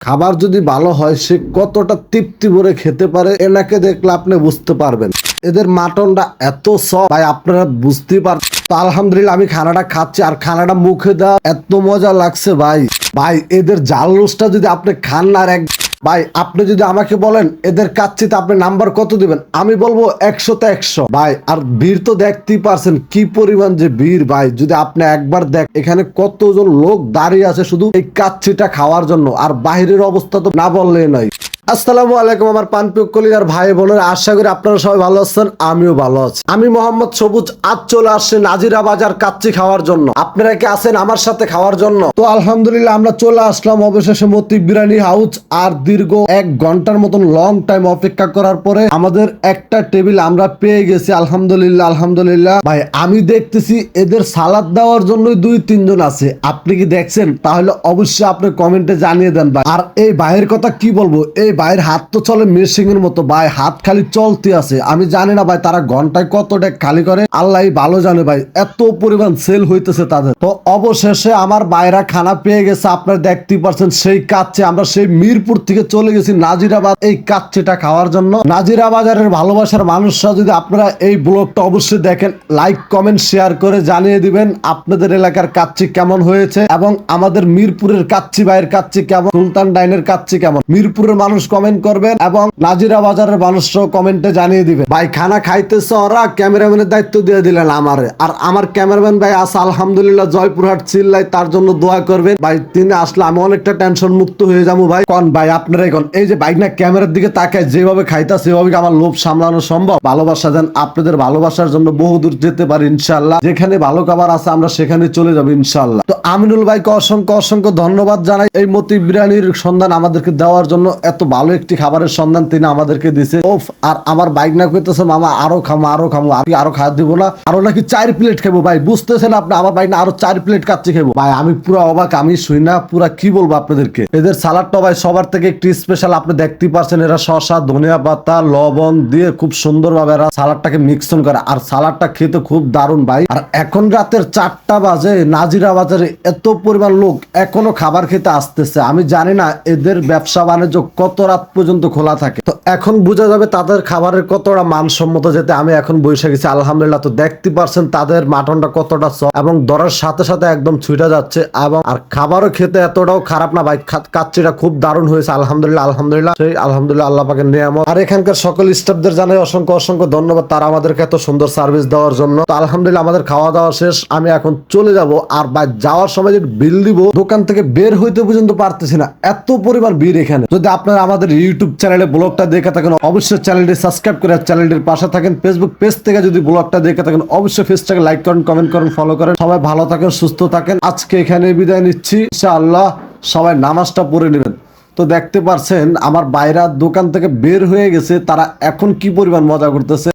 খাবার যদি ভালো হয়, সে কতটা তৃপ্তি ভরে খেতে পারে, এনাকে দেখলে আপনি বুঝতে পারবেন। এদের মাটনটা এত সব ভাই, আপনারা বুঝতেই পার আলহামদুলিল্লাহ, আমি খানাটা খাচ্ছি, আর খানাটা মুখে দেওয়া এত মজা লাগছে, ভাই। ভাই, এদের জাল রোসটা যদি আপনি খান আর এক ভাই, আপনি যদি আমাকে বলেন, এদের কাচ্ছিতে আপনি নাম্বার কত দিবেন? আমি বলব একশোতে একশো। ভাই, আর ভিড় তো দেখতেই পারছেন কি পরিমাণ যে ভিড়, ভাই। যদি আপনি একবার দেখ, এখানে কতজন লোক দাঁড়িয়ে আছে শুধু এই কাচ্ছিটা খাওয়ার জন্য। আর বাহিরের অবস্থা তো না বললেই নয়। আসসালামু আলাইকুম আমার পানপিক কলিজার ভাই বোনের, আশা করি আপনারা সবাই ভালো আছেন, আমিও ভালো আছি। আমি মোহাম্মদ সবুজ, আজ চলে আসছি নাজিরা বাজার কাচ্চি খাওয়ার জন্য। আপনারা কি আছেন আমার সাথে খাওয়ার জন্য? তো আলহামদুলিল্লাহ, আমরা চলে আসলাম অবশেষে মতি বিরিয়ানি হাউস, আর দীর্ঘ এক ঘণ্টার মতন লং টাইম অপেক্ষা করার পরে আমাদের একটা টেবিল আমরা পেয়ে গেছি, আলহামদুলিল্লাহ আলহামদুলিল্লাহ। ভাই, আমি দেখতেছি এদের সালাদ দেওয়ার জন্যই দুই, তিনজন আছে। আপনি কি দেখছেন? তাহলে অবশ্যই আপনি কমেন্টে জানিয়ে দেন ভাই। আর এই ভাইয়ের কথা কি বলব? এই ভাইয়ের হাত তো চলে মেশিং এর মতো, ভাই, হাত খালি চলতে আছে। আমি জানি না ভাই, তারা ঘন্টায় কতটা খালি করে। আল্লাহ ভালো জানে ভাই, এত পরিমাণ সেল হইতেছে তাদের। তো অবশেষে আমার বাইরা খানা পেয়ে গেছে, আপনারা দেখতেই পারছেন সেই কাচ্চে আমরা সেই মিরপুর থেকে চলে গেছি নাজিরাবাদ এই কাচ্চিটা খাওয়ার জন্য। নাজিরা বাজারের ভালোবাসার মানুষরা যদি আপনারা এই ব্লগটা অবশ্যই দেখেন, লাইক, কমেন্ট, শেয়ার করে জানিয়ে দিবেন আপনাদের এলাকার কাচ্চি কেমন হয়েছে এবং আমাদের মিরপুরের কাচ্চি ভাইয়ের কাচ্চি কেমন, সুলতান ডাইনের কাচ্চি কেমন। মিরপুরের মানুষ কমেন্ট করবেন এবং নাজিরা বাজারের মানুষরাও কমেন্টে জানিয়ে দিবেন। ভাই, খানা খাইতেছে ওরা, ক্যামেরাম্যানের দায়িত্ব দিয়ে দিলেন আমারে। আর আমার ক্যামেরাম্যান ভাই আছে, আলহামদুলিল্লাহ, জয়পুরহাট চিল্লাই তার জন্য দোয়া করবেন। ভাই, তিনি আসলে আমি অনেকটা টেনশন মুক্ত হয়ে যাব, ভাই। কন ভাই, আপনারাই কন? এই যে বাইক না, ক্যামেরার দিকে তাকায় যেভাবে খাইতা সেভাবে আমার লোভ সামলানো সম্ভব? ভালোবাসা দেন, আপনাদের ভালোবাসার জন্য বহুদূর যেতে পারি ইনশাল্লাহ যেখানে ভালো খাবার আছে, আমরা সেখানে চলে যাব ইনশাল্লাহ তো আমিনুল ভাইকে অসংখ্য অসংখ্য ধন্যবাদ জানাই। এই মতি বিরিয়ানির সন্ধান আমাদেরকে দেওয়ার জন্য এত ভালো একটি খাবারের সন্ধান তিনি আমাদেরকে দিছে ওফ, আর আমার বাইক না কইতেছে, মামা, আরও খামো আরও খামো আপনি আরও খাওয়া দিব না। আরও নাকি চার প্লেট খাব ভাই, বুঝতেছেন আপনি? আমার বাইক না, আরও চার প্লেট কাচ্চি খাব। ভাই, আমি পুরো অবাক, আমি শুই না, পুরা কি বলব আপনাদেরকে? এদের সালাডটা ভাই, সবার থেকে একটু স্পেশাল আপনি দেখতেই পারছেন, এরা শসা, ধনিয়া পাতা, লবণ দিয়ে খুব সুন্দর ভাবে এরা সালাডটাকে মিক্সন করে। আর সালাডটা খেতে খুব দারুণ ভাই। আর এখন রাতের চারটা বাজে, নাজিরা বাজারে এত পরিমাণ লোক এখনও খাবার খেতে আসতেছে। আমি জানি না এদের ব্যবসা বাণিজ্য কত রাত পর্যন্ত খোলা থাকে। তো এখন বোঝা যাবে তাদের খাবারের কতটা মানসম্মত যেতে আমি এখন বসে গেছি। আলহামদুলিল্লাহ তো দেখতে পারছেন তাদের মাটনটা কতটা সফট এবং দরার সাথে সাথে একদম ছুটে যাচ্ছে এবং আর খাবারও খেতে এতটাও খারাপ না ভাই কাচ্চিটা খুব দারুণ হয়েছে। আলহামদুলিল্লাহ আলহামদুলিল্লাহ। সেই আলহামদুলিল্লাহ আল্লাহ পাকের নিয়ামত। আর এখানকার সকল স্টাফদের জানাই অসংখ্য অসংখ্য ধন্যবাদ তারা আমাদেরকে এত সুন্দর সার্ভিস দেওয়ার জন্য। তো আলহামদুলিল্লাহ আমাদের খাওয়া দাওয়া শেষ। আমি এখন চলে যাব আর ভাই, যাওয়ার সময় যে বিল দিব, দোকান থেকে বের হইতে পর্যন্ত পারতেছি না। এত পরিমাণ ভিড় এখানে। যদি আপনারা আমাদের ইউটিউব চ্যানেলে ব্লগটা দেখে থাকেন, অবশ্যই চ্যানেলটি সাবস্ক্রাইব করে চ্যানেলটির পাশে থাকেন। ফেসবুক পেজ থেকে যদি ব্লগটা দেখে থাকেন, অবশ্যই পেজটাকে লাইক করেন কমেন্ট করেন ফলো করেন। সবাই ভালো থাকেন, সুস্থ থাকেন। আজকে এখানে বিদায় নিচ্ছি। ইনশাআল্লাহ সবাই নামাজটা পড়ে নেবেন। তো দেখতে পারছেন, আমার বাইরা দোকান থেকে বের হয়ে গেছে। তারা এখন কি পরিমাণ মজা করতেছে?